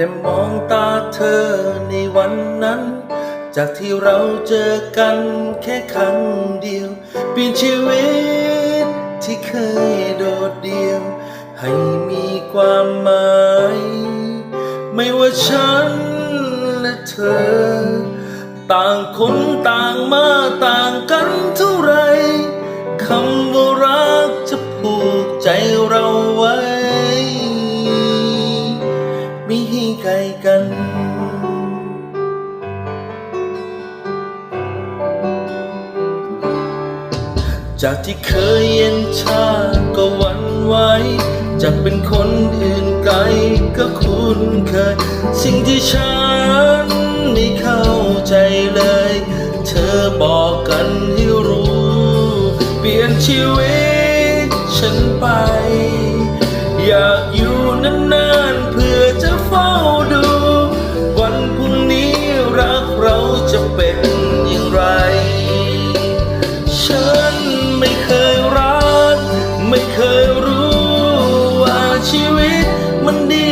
แต่มองตาเธอในวันนั้น จากที่เราเจอกันแค่ครั้งเดียวเปลี่ยนชีวิตที่เคยโดดเดี่ยว ให้มีความหมาย ไม่ว่าฉันและเธอ ต่างคนต่างมาต่างกันเท่าไร จากที่เคยเย็นชาก็หวั่นไหวจากเป็นคนอื่นไกลก็คุ้นเคย สิ่งที่ฉันไม่เข้าใจเลย เธอบอกกันให้รู้ เปลี่ยนชีวิตฉันไป อยาก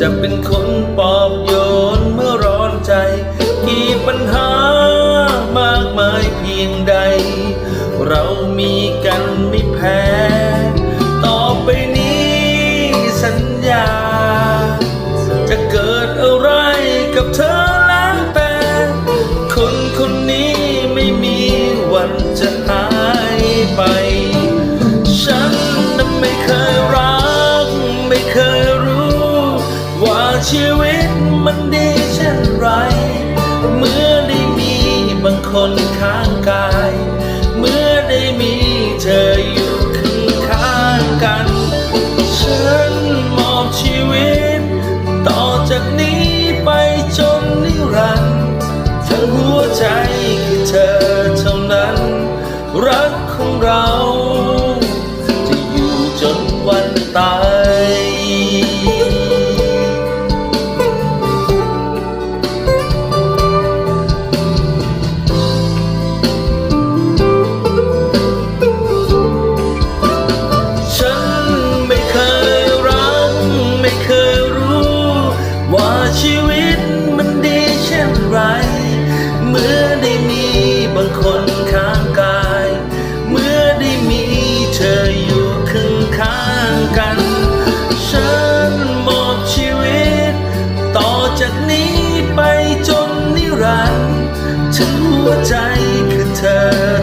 จะเป็นคนปลอบโยนเมื่อร้อนใจ กี่ปัญหามากมายเพียงใด เรามีกันไม่แพ้ ต่อไปนี้สัญญา จะเกิดอะไรกับเธอแล้วแต่คนคนนี้ไม่มีวันจะหา ชีวิตมันดีเช่นไร เมื่อได้มีบางคนข้างกาย เมื่อได้มีเธออยู่ข้างข้างๆกัน ฉันมอบชีวิต ต่อจากนี้ไปจนนิรันดร์ทั้งหัวใจคือเธอเท่านั้น รักของเรา ไปจนนิรันดร์ฉันหัวใจคือเธอ